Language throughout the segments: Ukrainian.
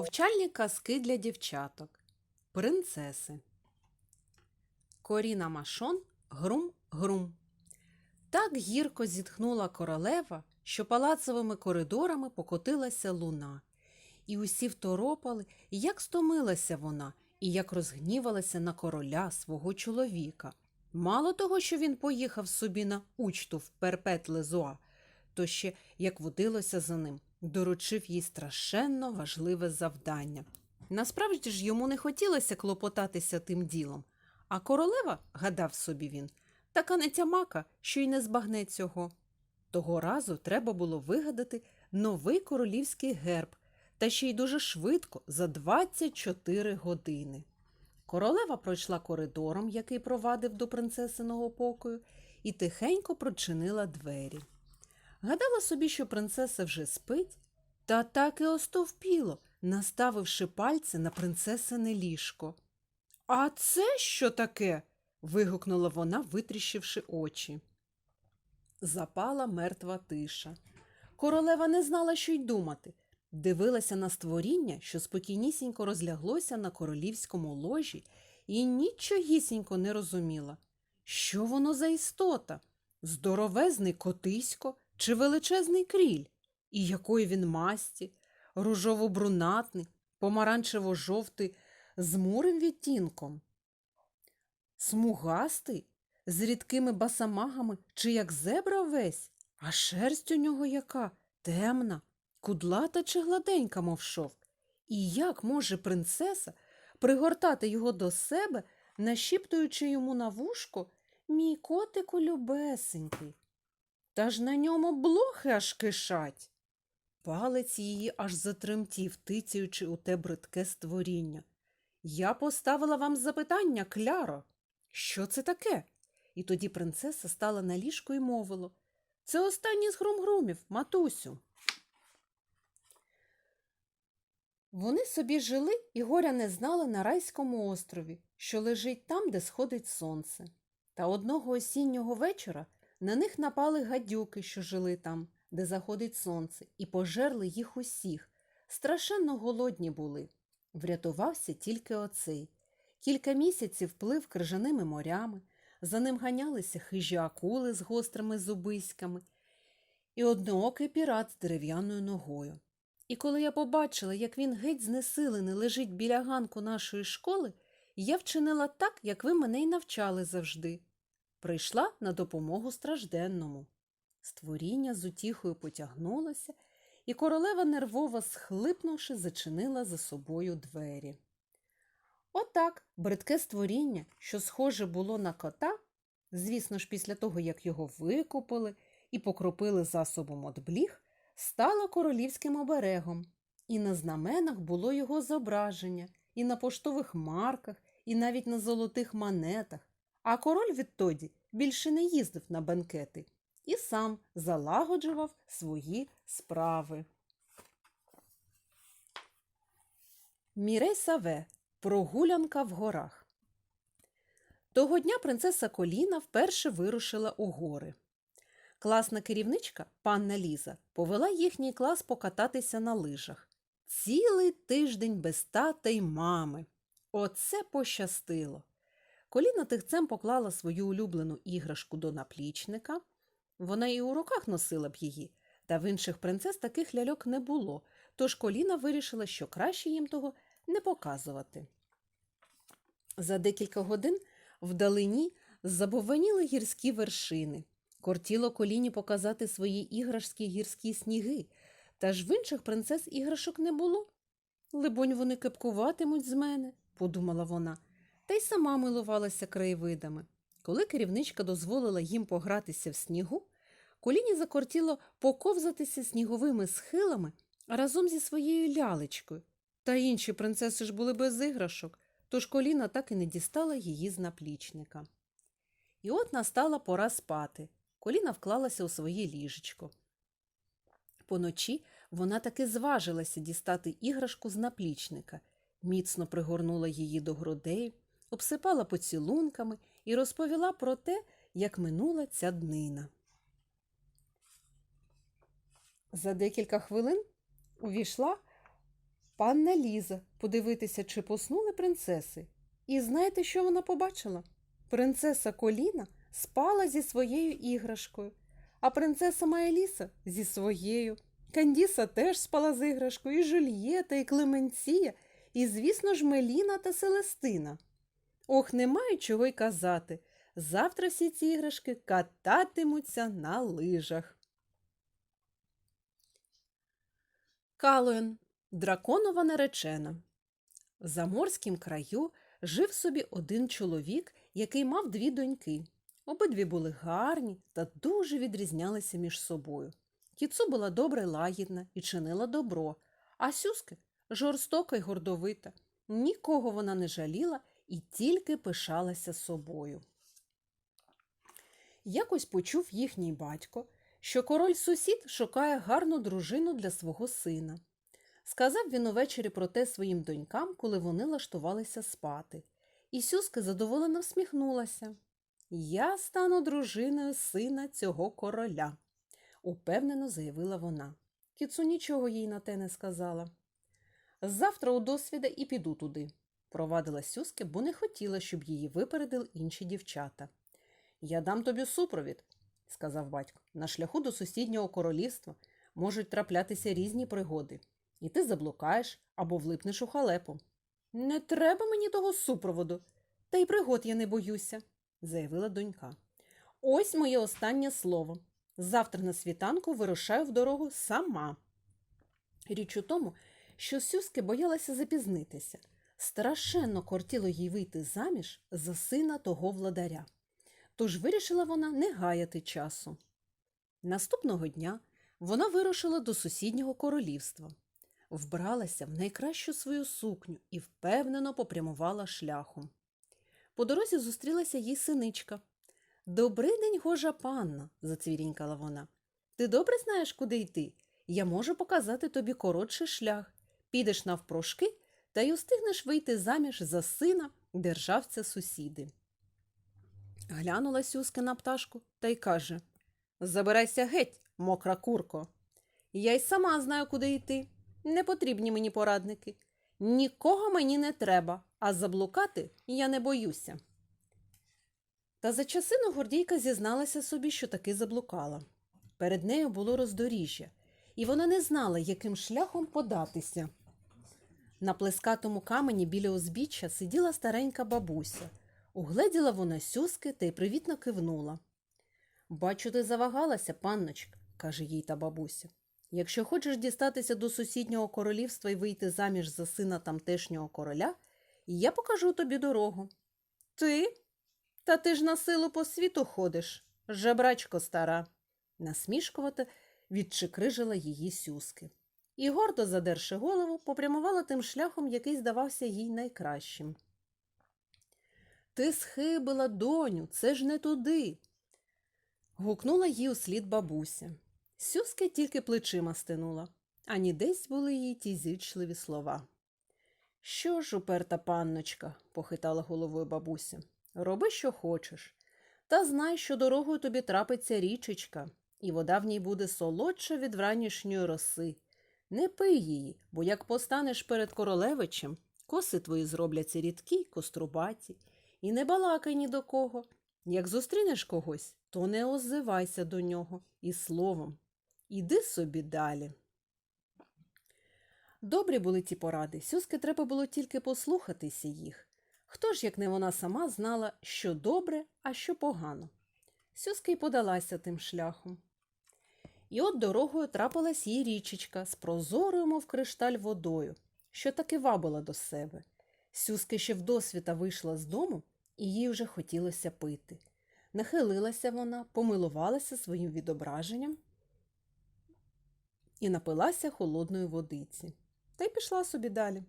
Повчальні казки для дівчаток. Принцеси. Коріна Машон Грум-Грум. Так гірко зітхнула королева, що палацовими коридорами покотилася луна. І усі второпали, як стомилася вона, і як розгнівалася на короля свого чоловіка. Мало того, що він поїхав собі на учту в перпет Лезуа, то ще, як водилося за ним, доручив їй страшенно важливе завдання. Насправді ж йому не хотілося клопотатися тим ділом, а королева, гадав собі він, така нетямака, що й не збагне цього. Того разу треба було вигадати новий королівський герб, та ще й дуже швидко, за 24 години. Королева пройшла коридором, який провадив до принцесиного покою, і тихенько прочинила двері. Гадала собі, що принцеса вже спить, та так і остовпіло, наставивши пальці на принцесине ліжко. А це що таке? вигукнула вона, витріщивши очі. Запала мертва тиша. Королева не знала, що й думати. Дивилася на створіння, що спокійнісінько розляглося на королівському ложі, і нічогісінько не розуміла, що воно за істота здоровезний котисько чи величезний кріль, і якої він масті, ружово-брунатний, помаранчево-жовтий, з мурим відтінком, смугастий, з рідкими басамагами, чи як зебра весь, а шерсть у нього яка темна, кудлата чи гладенька, мов шовк. І як може принцеса пригортати його до себе, нашіптуючи йому на вушко мій котику любесенький? Та ж на ньому блохи аж кишать. Палець її аж затремтів, тицяючи у те бридке створіння. Я поставила вам запитання, Кляро. Що це таке? І тоді принцеса стала на ліжко і мовила. Це останній з грум-грумів, матусю. Вони собі жили і горя не знали на райському острові, що лежить там, де сходить сонце. Та одного осіннього вечора на них напали гадюки, що жили там, де заходить сонце, і пожерли їх усіх. Страшенно голодні були. Врятувався тільки оцей. Кілька місяців плив крижаними морями, за ним ганялися хижі акули з гострими зубиськами і одноокий пірат з дерев'яною ногою. І коли я побачила, як він геть знесилений лежить біля ганку нашої школи, я вчинила так, як ви мене й навчали завжди. Прийшла на допомогу стражденному. Створіння з утіхою потягнулося, і королева нервово схлипнувши, зачинила за собою двері. Отак бридке створіння, що схоже було на кота, звісно ж, після того, як його викупили і покропили засобом от бліг, стало королівським оберегом, і на знаменах було його зображення, і на поштових марках, і навіть на золотих монетах, а король відтоді більше не їздив на бенкети і сам залагоджував свої справи. Мірей Саве Прогулянка в горах. Того дня принцеса Коліна вперше вирушила у гори. Класна керівничка, панна Ліза, повела їхній клас покататися на лижах. Цілий тиждень без тата й мами. Оце пощастило. Коліна тихцем поклала свою улюблену іграшку до наплічника. Вона і у руках носила б її, та в інших принцес таких ляльок не було, тож коліна вирішила, що краще їм того не показувати. За декілька годин вдалині забовваніли гірські вершини. Кортіло коліні показати свої іграшські гірські сніги, та ж в інших принцес іграшок не було. Либонь, вони кепкуватимуть з мене, подумала вона, та й сама милувалася краєвидами. Коли керівничка дозволила їм погратися в снігу, коліні закортіло поковзатися сніговими схилами разом зі своєю лялечкою. Та інші принцеси ж були без іграшок, тож коліна так і не дістала її з наплічника. І от настала пора спати. Коліна вклалася у своє ліжечко. Поночі вона таки зважилася дістати іграшку з наплічника, міцно пригорнула її до грудей, обсипала поцілунками і розповіла про те, як минула ця днина. За декілька хвилин увійшла панна Ліза подивитися, чи поснули принцеси. І знаєте, що вона побачила? Принцеса Коліна спала зі своєю іграшкою, а принцеса Маеліса зі своєю. Кандіса теж спала з іграшкою, і Жульєта, і Клеменція, і, звісно ж, Меліна та Селестина. Ох, немає чого й казати. Завтра всі ці іграшки кататимуться на лижах. Калуен драконова наречена. В заморськім краю жив собі один чоловік, який мав дві доньки. Обидві були гарні та дуже відрізнялися між собою. Кіцу була добре лагідна і чинила добро, а сюски жорстока й гордовита. Нікого вона не жаліла і тільки пишалася собою. Якось почув їхній батько, що король сусід шукає гарну дружину для свого сина. Сказав він увечері про те своїм донькам, коли вони лаштувалися спати. І Сюзка задоволено всміхнулася. Я стану дружиною сина цього короля, упевнено заявила вона. Кіцу нічого їй на те не сказала. Завтра у досвіда і піду туди, провадила Сюзки, бо не хотіла, щоб її випередили інші дівчата. Я дам тобі супровід, сказав батько. На шляху до сусіднього королівства можуть траплятися різні пригоди, і ти заблукаєш або влипнеш у халепу. Не треба мені того супроводу, та й пригод я не боюся, заявила донька. Ось моє останнє слово. Завтра на світанку вирушаю в дорогу сама. Річ у тому, що Сюзки боялася запізнитися. Страшенно кортіло їй вийти заміж за сина того владаря. Тож вирішила вона не гаяти часу. Наступного дня вона вирушила до сусіднього королівства, вбралася в найкращу свою сукню і впевнено попрямувала шляхом. По дорозі зустрілася їй синичка. Добрий день, гожа панна, зацвірінькала вона. Ти добре знаєш, куди йти? Я можу показати тобі коротший шлях. Підеш навпрошки та й устигнеш вийти заміж за сина державця сусіди. Глянула Сюзка на пташку та й каже Забирайся геть, мокра курко. Я й сама знаю, куди йти. Не потрібні мені порадники. Нікого мені не треба, а заблукати я не боюся. Та за часину гордійка зізналася собі, що таки заблукала. Перед нею було роздоріжжя, і вона не знала, яким шляхом податися. На плескатому камені біля узбіччя сиділа старенька бабуся. Угледіла вона сюски та й привітно кивнула. Бачу, ти завагалася, панночка, каже їй та бабуся. Якщо хочеш дістатися до сусіднього королівства і вийти заміж за сина тамтешнього короля, я покажу тобі дорогу. Ти? Та ти ж на силу по світу ходиш, жебрачко стара, насмішкувато відчикрижила її сюски. І гордо задерши голову, попрямувала тим шляхом, який здавався їй найкращим. Ти схибила, доню, це ж не туди. гукнула їй услід бабуся. Сюзка тільки плечима стинула, ані десь були їй ті зічливі слова. Що ж, уперта панночка, похитала головою бабуся, роби, що хочеш. Та знай, що дорогою тобі трапиться річечка, і вода в ній буде солодша від вранішньої роси. Не пий її, бо як постанеш перед королевичем, коси твої зробляться рідкі кострубаті, і не балакай ні до кого. Як зустрінеш когось, то не озивайся до нього і словом. Іди собі далі. Добрі були ті поради, Сюзки треба було тільки послухатися їх. Хто ж, як не вона сама, знала, що добре, а що погано. Сюзка й подалася тим шляхом. І от дорогою трапилась їй річечка з прозорою, мов кришталь водою, що таки вабила до себе. Сюзки ще вдосвіта вийшла з дому, і їй вже хотілося пити. Нахилилася вона, помилувалася своїм відображенням і напилася холодної водиці, та й пішла собі далі.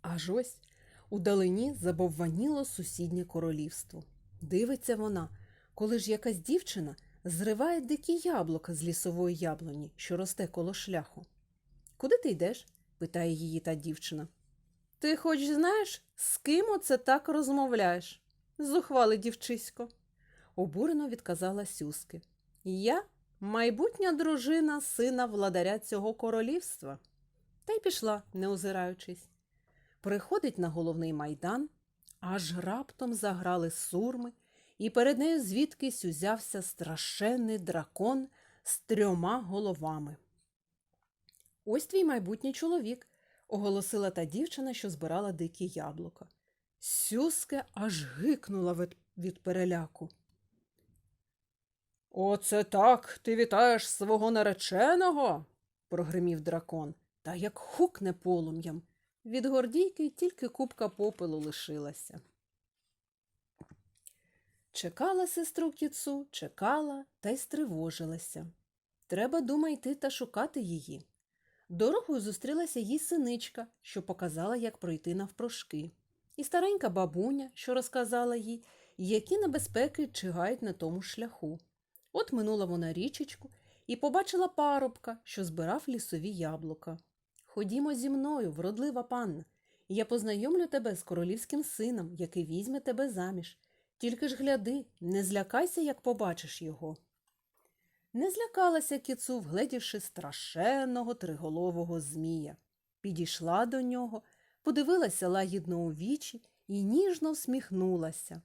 Аж ось удалині забовваніло сусіднє королівство. Дивиться вона, коли ж якась дівчина зриває дикі яблука з лісової яблуні, що росте коло шляху. Куди ти йдеш? питає її та дівчина. Ти хоч знаєш, з ким оце так розмовляєш? Зухвали дівчисько, обурено відказала Сюски. Я майбутня дружина сина владаря цього королівства. та й пішла, не озираючись. Приходить на головний майдан, аж раптом заграли сурми, і перед нею звідкись узявся страшенний дракон з трьома головами. Ось твій майбутній чоловік, оголосила та дівчина, що збирала дикі яблука. Сюске аж гикнула від, від переляку. Оце так ти вітаєш свого нареченого? прогримів дракон, та як хукне полум'ям. Від гордійки тільки купка попелу лишилася. Чекала сестру кіцу, чекала та й стривожилася. Треба, дума, йти та шукати її. Дорогою зустрілася їй синичка, що показала, як пройти навпрошки, і старенька бабуня, що розказала їй, які небезпеки чигають на тому шляху. От минула вона річечку і побачила парубка, що збирав лісові яблука. Ходімо зі мною, вродлива панна, я познайомлю тебе з королівським сином, який візьме тебе заміж. Тільки ж гляди, не злякайся, як побачиш його. Не злякалася кіцу, вгледівши страшенного триголового змія. Підійшла до нього, подивилася лагідно у вічі і ніжно всміхнулася,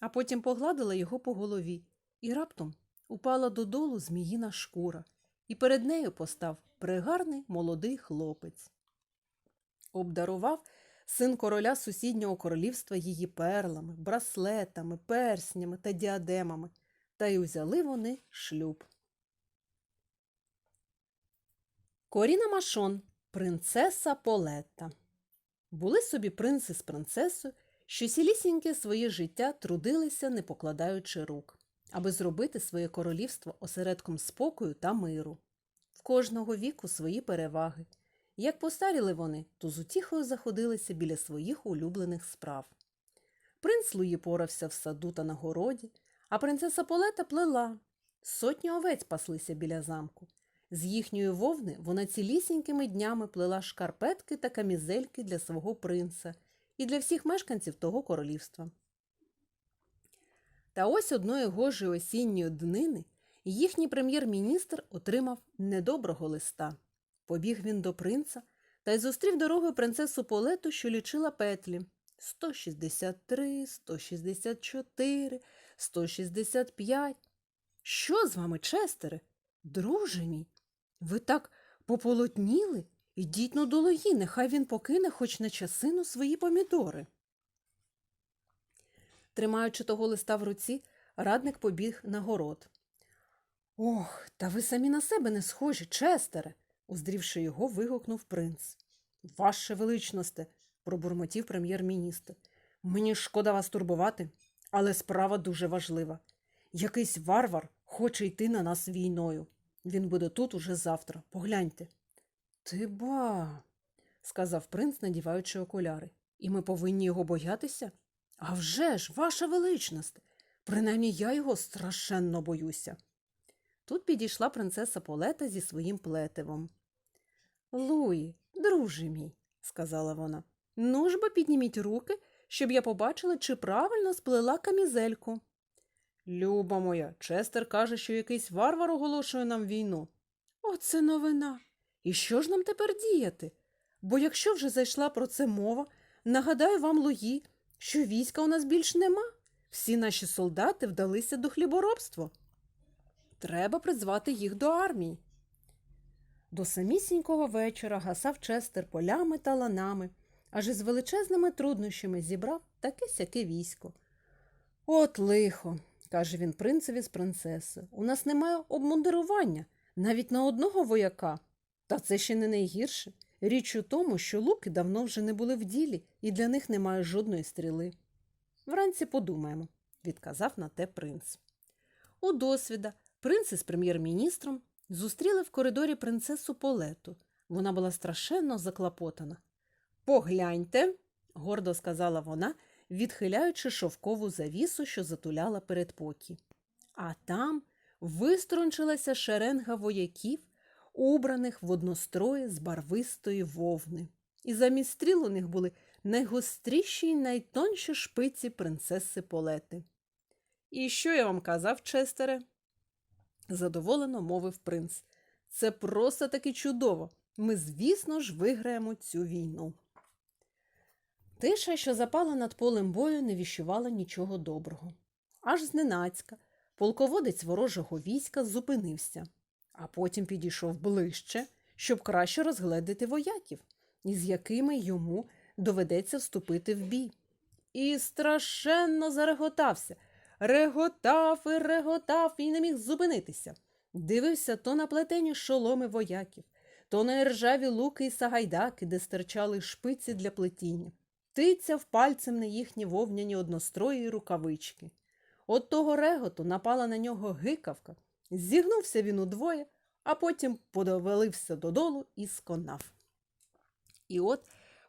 а потім погладила його по голові і раптом упала додолу зміїна шкура, і перед нею постав пригарний молодий хлопець. Обдарував син короля сусіднього королівства її перлами, браслетами, перснями та діадемами, та й узяли вони шлюб. Коріна Машон, принцеса Полетта. Були собі принц з принцесою, що сілісіньке своє життя трудилися, не покладаючи рук, аби зробити своє королівство осередком спокою та миру. В кожного віку свої переваги. Як постаріли вони, то з утіхою заходилися біля своїх улюблених справ. Принц Луї порався в саду та на городі, а принцеса Полета плела. Сотні овець паслися біля замку. З їхньої вовни вона цілісінькими днями плела шкарпетки та камізельки для свого принца і для всіх мешканців того королівства. Та ось одної гожої осінньої днини їхній прем'єр-міністр отримав недоброго листа. Побіг він до принца та й зустрів дорогою принцесу Полету, що лічила петлі 163, 164, 165. Що з вами, Честере? Друже мій, ви так пополотніли? Ідіть ну до лої, нехай він покине хоч на часину свої помідори. Тримаючи того листа в руці, радник побіг на город. Ох, та ви самі на себе не схожі, Честере, уздрівши його, вигукнув принц. Ваше величносте, пробурмотів прем'єр-міністр. Мені шкода вас турбувати, але справа дуже важлива. Якийсь варвар хоче йти на нас війною. Він буде тут уже завтра. Погляньте. Ти ба, сказав принц, надіваючи окуляри. І ми повинні його боятися? «А вже ж, ваша величність! Принаймні я його страшенно боюся. Тут підійшла принцеса Полета зі своїм плетивом. Луї, друже мій, сказала вона, ну ж бо підніміть руки, щоб я побачила, чи правильно сплела камізельку. Люба моя, Честер каже, що якийсь варвар оголошує нам війну. Оце новина. І що ж нам тепер діяти? Бо якщо вже зайшла про це мова, нагадаю вам, Луї, що війська у нас більш нема. Всі наші солдати вдалися до хліборобства. Треба призвати їх до армії. До самісінького вечора гасав Честер полями та ланами, аж із величезними труднощами зібрав таке сяке військо. От лихо, каже він принцеві з принцесою. У нас немає обмундирування навіть на одного вояка. Та це ще не найгірше. Річ у тому, що луки давно вже не були в ділі, і для них немає жодної стріли. Вранці подумаємо, відказав на те принц. У досвіда принц із прем'єр-міністром зустріли в коридорі принцесу Полету. Вона була страшенно заклопотана. Погляньте, гордо сказала вона, відхиляючи шовкову завісу, що затуляла передпокій. А там виструнчилася шеренга вояків, убраних в однострої з барвистої вовни. І замість стріл у них були найгостріші й найтонші шпиці принцеси Полети. І що я вам казав, Честере? Задоволено мовив принц. Це просто таки чудово. ми, звісно ж, виграємо цю війну. Тиша, що запала над полем бою, не віщувала нічого доброго. Аж зненацька полководець ворожого війська зупинився, а потім підійшов ближче, щоб краще розгледіти вояків, із якими йому доведеться вступити в бій. І страшенно зареготався. Реготав і реготав і не міг зупинитися. Дивився то на плетені шоломи вояків, то на ржаві луки і сагайдаки, де стирчали шпиці для плетіння, тицяв пальцем на їхні вовняні однострої й рукавички. От того реготу напала на нього гикавка, зігнувся він удвоє, а потім подовелився додолу і сконав. І от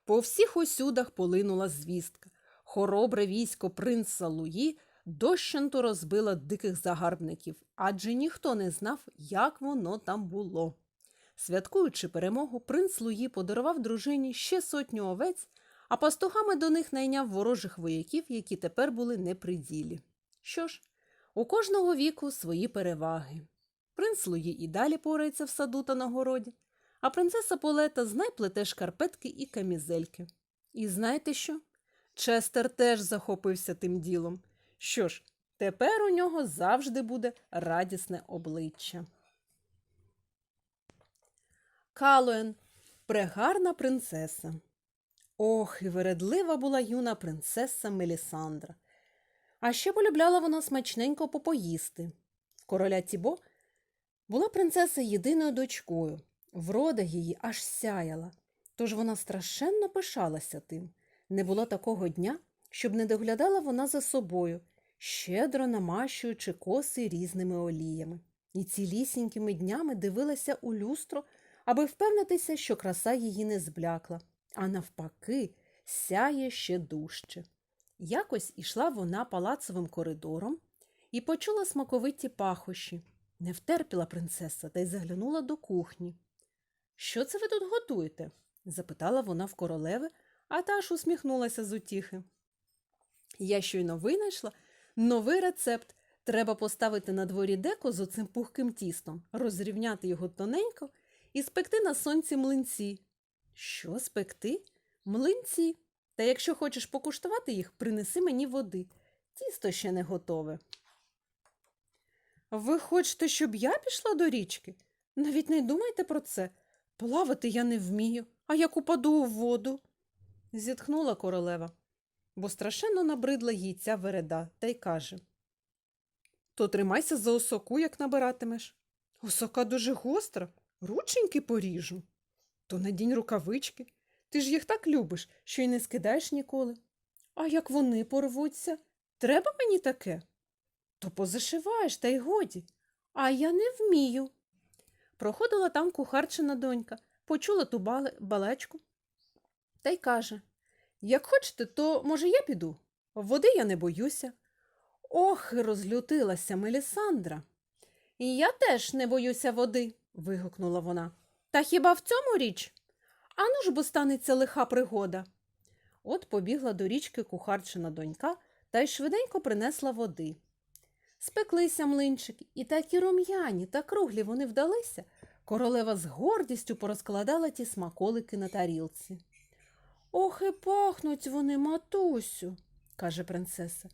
по всіх усюдах полинула звістка. Хоробре військо принца Луї дощенту розбило диких загарбників, адже ніхто не знав, як воно там було. Святкуючи перемогу, принц Луї подарував дружині ще сотню овець, а пастухами до них найняв ворожих вояків, які тепер були не при ділі. Що ж, у кожного віку свої переваги. Принц Луї і далі порається в саду та на городі, а принцеса Полета знай плете шкарпетки і камізельки. І знаєте що? Честер теж захопився тим ділом. Що ж, тепер у нього завжди буде радісне обличчя. Калуен прегарна принцеса. Ох, і вередлива була юна принцеса Мелісандра. А ще полюбляла вона смачненько попоїсти. В короля Тібо була принцеса єдиною дочкою. Врода її аж сяяла, тож вона страшенно пишалася тим. Не було такого дня, щоб не доглядала вона за собою, щедро намащуючи коси різними оліями, і цілісінькими днями дивилася у люстро, аби впевнитися, що краса її не зблякла, а навпаки, сяє ще дужче. Якось ішла вона палацовим коридором і почула смаковиті пахощі. Не втерпіла принцеса та й заглянула до кухні. Що це ви тут готуєте? запитала вона в королеви, а та ж усміхнулася з утіхи. Я щойно винайшла новий рецепт. Треба поставити на дворі деко з оцим пухким тістом, розрівняти його тоненько і спекти на сонці млинці. Що спекти? Млинці. Та якщо хочеш покуштувати їх, принеси мені води. Тісто ще не готове. Ви хочете, щоб я пішла до річки? Навіть не думайте про це. Плавати я не вмію, а як упаду у воду. зітхнула королева, бо страшенно набридла їй ця вереда та й каже То тримайся за осоку, як набиратимеш. Осока дуже гостра, рученьки поріжу. То надінь рукавички. Ти ж їх так любиш, що й не скидаєш ніколи. А як вони порвуться, треба мені таке? То позашиваєш, та й годі. А я не вмію. Проходила там кухарчина донька, почула ту бале- балачку та й каже Як хочете, то, може, я піду. Води я не боюся. Ох, розлютилася Мелісандра. І я теж не боюся води. вигукнула вона. Та хіба в цьому річ? Ану ж бо станеться лиха пригода. От побігла до річки кухарчина донька та й швиденько принесла води. Спеклися млинчики, і такі рум'яні та круглі вони вдалися. Королева з гордістю порозкладала ті смаколики на тарілці. Ох, і пахнуть вони, матусю, каже принцеса.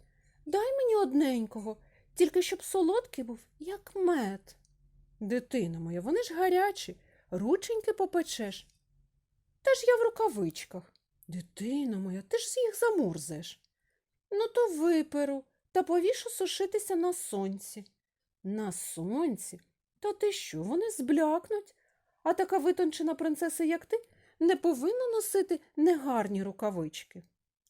Дай мені одненького, тільки щоб солодкий був, як мед. Дитино моя, вони ж гарячі, рученьки попечеш. Та ж я в рукавичках. Дитино моя, ти ж їх замурзаєш. Ну, то виперу та повішу сушитися на сонці. На сонці? Та ти що, вони зблякнуть? А така витончена принцеса, як ти, не повинна носити негарні рукавички.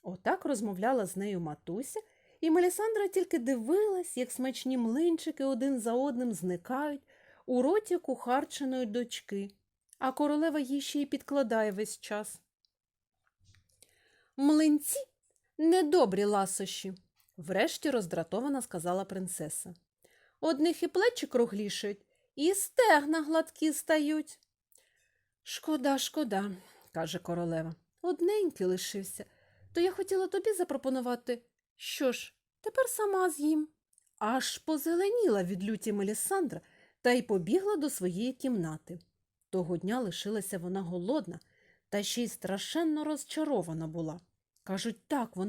Отак розмовляла з нею матуся, і Мелісандра тільки дивилась, як смачні млинчики один за одним зникають у роті кухарчиної дочки, а королева їй ще й підкладає весь час. Млинці недобрі ласощі, врешті роздратована сказала принцеса. Одних і плечі круглішають, і стегна гладкі стають. Шкода, шкода, каже королева. Одненький лишився, то я хотіла тобі запропонувати. Що ж, тепер сама з'їм. Аж позеленіла від люті Мелісандра та й побігла до своєї кімнати. Того дня лишилася вона голодна та ще й страшенно розчарована була. Кажуть, так вона